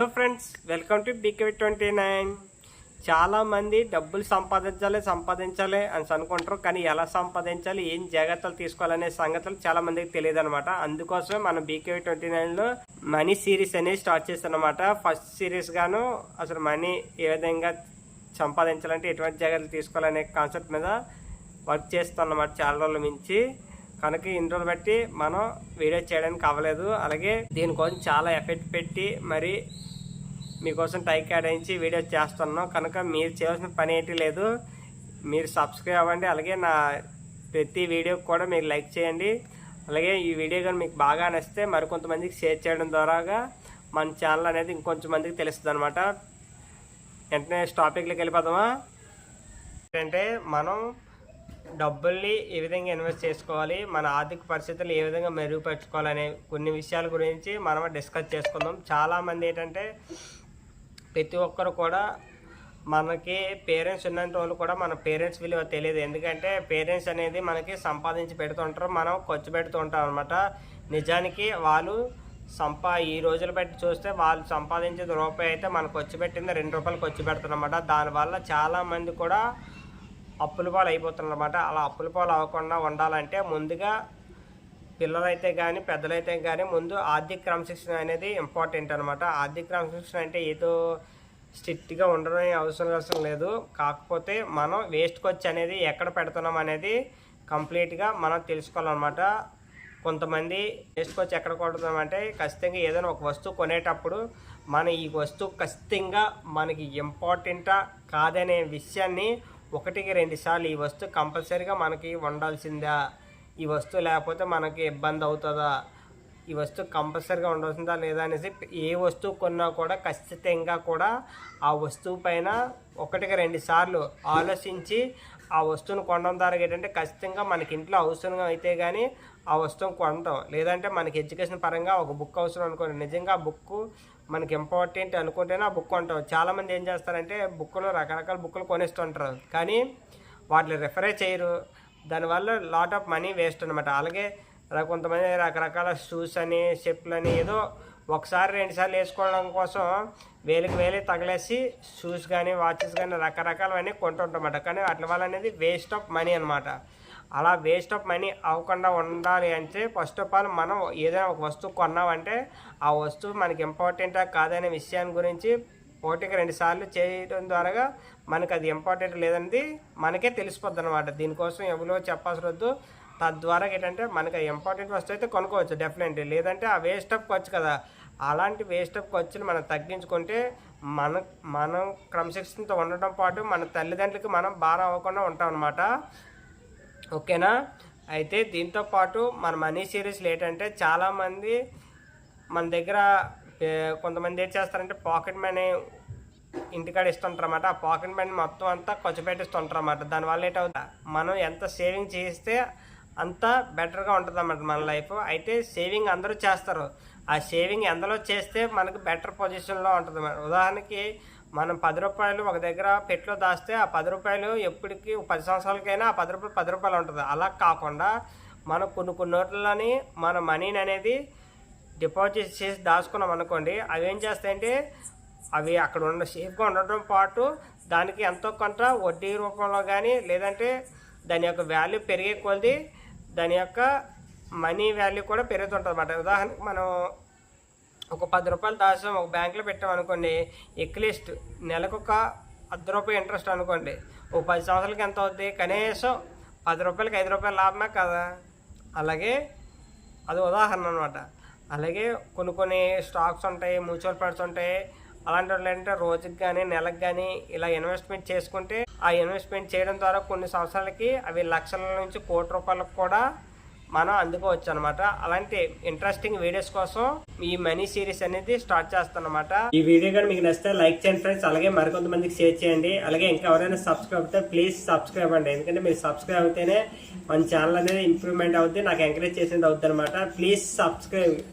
Hello friends welcome to BK twenty nine చాలామంది డబ్బులు సంపాదించాలి సంపాదించాలి అని అనుకుంటారు కానీ ఎలా సంపాదించాలి ఏం జాగ్రత్తలు తీసుకోవాలనే సంగతులు చాలామందికి తెలియదు అనమాట అందుకోసమే మనం బీకే ట్వంటీ నైన్లో మనీ సిరీస్ అనేది స్టార్ట్ చేస్తాం అనమాట ఫస్ట్ సిరీస్ గాను అసలు మనీ ఏ విధంగా సంపాదించాలంటే ఎటువంటి జాగ్రత్తలు తీసుకోవాలనే కాన్సెప్ట్ మీద వర్క్ చేస్తాం అన్నమాట చాలా రోజుల మించి కనుక ఇన్ని రోజులు బట్టి మనం వీడియో చేయడానికి అవ్వలేదు. అలాగే దీనికోసం చాలా ఎఫెక్ట్ పెట్టి మరి మీకోసం టైక్ ఆడించి వీడియో చేస్తున్నాం. కనుక మీరు చేయాల్సిన పని ఏంటి లేదు మీరు సబ్స్క్రైబ్ అవ్వండి. అలాగే నా ప్రతి వీడియోకి కూడా మీరు లైక్ చేయండి. అలాగే ఈ వీడియో కానీ మీకు బాగా నచ్చితే మరికొంతమందికి షేర్ చేయడం ద్వారాగా మన ఛానల్ అనేది ఇంకొంచెం మందికి తెలుస్తుంది అనమాట వెంటనే టాపిక్లోకి వెళ్ళిపోదామా? ఏంటంటే మనం డబ్బుల్ని ఏ విధంగా ఇన్వెస్ట్ చేసుకోవాలి మన ఆర్థిక పరిస్థితులు ఏ విధంగా మెరుగుపరచుకోవాలనే కొన్ని విషయాల గురించి మనం డిస్కస్ చేసుకుందాం. చాలామంది ఏంటంటే ప్రతి ఒక్కరు కూడా మనకి పేరెంట్స్ ఉన్నంత వాళ్ళు కూడా మన పేరెంట్స్ విలువ తెలియదు. ఎందుకంటే పేరెంట్స్ అనేది మనకి సంపాదించి పెడుతుంటారు మనం ఖర్చు పెడుతూ ఉంటాం అనమాట నిజానికి వాళ్ళు సంపా ఈ రోజులు బట్టి చూస్తే వాళ్ళు సంపాదించేది రూపాయి అయితే మనకు ఖర్చు పెట్టింది రెండు రూపాయలు ఖర్చు పెడుతున్నమాట దానివల్ల చాలామంది కూడా అప్పుల పాలు అయిపోతున్నమాట అలా అప్పుల పాలు అవ్వకుండా ఉండాలంటే ముందుగా పిల్లలైతే కానీ పెద్దలైతే కానీ ముందు ఆర్థిక క్రమశిక్షణ అనేది ఇంపార్టెంట్ అనమాట ఆర్థిక క్రమశిక్షణ అంటే ఏదో స్ట్రిక్ట్గా ఉండడం అవసరం అవసరం లేదు. కాకపోతే మనం వేస్ట్ ఖర్చు అనేది ఎక్కడ పెడుతున్నాం అనేది కంప్లీట్గా మనం తెలుసుకోవాలన్నమాట. కొంతమంది వేస్ట్ ఖర్చు ఎక్కడ కొడుతున్నామంటే ఖచ్చితంగా ఏదైనా ఒక వస్తువు కొనేటప్పుడు మన ఈ వస్తువు ఖచ్చితంగా మనకి ఇంపార్టెంటా కాదనే విషయాన్ని ఒకటికి రెండు సార్లు ఈ వస్తువు కంపల్సరీగా మనకి ఉండాల్సిందా ఈ వస్తువు లేకపోతే మనకి ఇబ్బంది అవుతుందా? ఈ వస్తువు కంపల్సరీగా ఉండాల్సిందా లేదా అనేసి ఏ వస్తువు కొన్నా కూడా ఖచ్చితంగా కూడా ఆ వస్తువు పైన ఒకటికి రెండు సార్లు ఆలోచించి ఆ వస్తువును కొనడం ద్వారా ఏంటంటే ఖచ్చితంగా మనకి ఇంట్లో అవసరం అయితే కానీ ఆ వస్తువును కొనడం లేదంటే మనకి ఎడ్యుకేషన్ పరంగా ఒక బుక్ అవసరం అనుకోండి. నిజంగా బుక్ మనకి ఇంపార్టెంట్ అనుకుంటేనే ఆ బుక్ కొంటాం. చాలామంది ఏం చేస్తారంటే బుక్లో రకరకాల బుక్లు కొనిస్తుంటారు. కానీ వాటిని రెఫరే చేయరు. దానివల్ల లాట్ ఆఫ్ మనీ వేస్ట్ అనమాట అలాగే అలా కొంతమంది రకరకాల షూస్ అని చెప్పులు అని ఏదో ఒకసారి రెండుసార్లు వేసుకోవడం కోసం వేలికి వేలి తగిలేసి షూస్ కానీ వాచెస్ కానీ రకరకాలవన్నీ కొంటుంటామట. కానీ వాటి వల్ల అనేది వేస్ట్ ఆఫ్ మనీ అనమాట అలా వేస్ట్ ఆఫ్ మనీ అవ్వకుండా ఉండాలి అంటే ఫస్ట్ ఆఫ్ ఆల్ మనం ఏదైనా ఒక వస్తువు కొన్నామంటే ఆ వస్తువు మనకి ఇంపార్టెంటా కాదనే విషయాన్ని గురించి ఒకటికి రెండు సార్లు చేయడం ద్వారా మనకి అది ఇంపార్టెంట్ లేదనేది మనకే తెలిసిపోద్ది అనమాట దీనికోసం ఎవరో చెప్పాల్సి వద్దు. తద్వారా ఏంటంటే మనకి ఇంపార్టెంట్ వస్తువు అయితే కొనుక్కోవచ్చు డెఫినెట్లీ లేదంటే ఆ వేస్ట్ ఆఫ్ ఖర్చు కదా. అలాంటి వేస్ట్ ఆఫ్ ఖర్చులు మనం తగ్గించుకుంటే మన మనం క్రమశిక్షణతో ఉండటం పాటు మన తల్లిదండ్రులకి మనం భారం అవ్వకుండా ఉంటాం అనమాట ఓకేనా? అయితే దీంతో పాటు మన మనీ సిరీస్లు ఏంటంటే చాలామంది మన దగ్గర కొంతమంది ఏం చేస్తారంటే పాకెట్ మనీ ఇంటికాడ ఇస్తుంటారన్నమాట. ఆ పాకెట్ మనీ మొత్తం అంతా ఖర్చు పెట్టిస్తుంటారు అన్నమాట దానివల్ల ఏంటవుతా మనం ఎంత సేవింగ్ చేస్తే అంత బెటర్గా ఉంటుంది అన్నమాట మన లైఫ్. అయితే సేవింగ్ అందరూ చేస్తారు. ఆ సేవింగ్ ఎందులో చేస్తే మనకు బెటర్ పొజిషన్లో ఉంటుంది ఉదాహరణకి మనం పది రూపాయలు ఒక దగ్గర పెట్లో దాస్తే ఆ పది రూపాయలు ఎప్పటికీ పది సంవత్సరాలకైనా ఆ పది రూపాయలు పది రూపాయలు ఉంటుంది. అలా కాకుండా మనం కొన్ని కొన్ని నోట్లని మన మనీని అనేది డిపాజిట్ చేసి దాచుకున్నాం అనుకోండి అవి ఏం చేస్తాయంటే అవి అక్కడ ఉన్న సేఫ్గా ఉండటం పాటు దానికి ఎంతో కొంత వడ్డీ రూపంలో కానీ లేదంటే దాని యొక్క వాల్యూ పెరిగే కొద్దీ దాని యొక్క మనీ వాల్యూ కూడా పెరుగుతుంటుంది అన్నమాట ఉదాహరణకు మనం ఒక పది రూపాయలు దాచాం ఒక బ్యాంకులో పెట్టాం అనుకోండి ఎట్లీస్ట్ నెలకు ఒక అర్ధ రూపాయి ఇంట్రెస్ట్ అనుకోండి ఒక పది సంవత్సరాలకి ఎంత అవుద్ది? కనీసం పది రూపాయలకి ఐదు రూపాయలు లాభమే కదా? అలాగే అది ఉదాహరణ అనమాట అలాగే కొన్ని కొన్ని స్టాక్స్ ఉంటాయి మ్యూచువల్ ఫండ్స్ ఉంటాయి. అలాంటి వాళ్ళు ఏంటంటే రోజుకి కానీ నెలకు కానీ ఇలా ఇన్వెస్ట్మెంట్ చేసుకుంటే ఆ ఇన్వెస్ట్మెంట్ చేయడం ద్వారా కొన్ని సంవత్సరాలకి అవి లక్షల నుంచి కోటి రూపాయలకు కూడా మనం అందుకోవచ్చు అనమాట అలాంటి ఇంట్రెస్టింగ్ వీడియోస్ కోసం ఈ మనీ సిరీస్ అనేది స్టార్ట్ చేస్తానమాట. ఈ వీడియో కానీ మీకు నచ్చితే లైక్ చేయండి ఫ్రెండ్స్ అలాగే మరికొంతమందికి షేర్ చేయండి. అలాగే ఇంకా ఎవరైనా సబ్స్క్రైబ్ అయితే ప్లీజ్ సబ్స్క్రైబ్ అండి. ఎందుకంటే మీరు సబ్స్క్రైబ్ అయితేనే మన ఛానల్ అనేది ఇంప్రూవ్మెంట్ అవుద్ది నాకు ఎంకరేజ్ చేసేది అవుద్ది అనమాట ప్లీజ్ సబ్స్క్రైబ్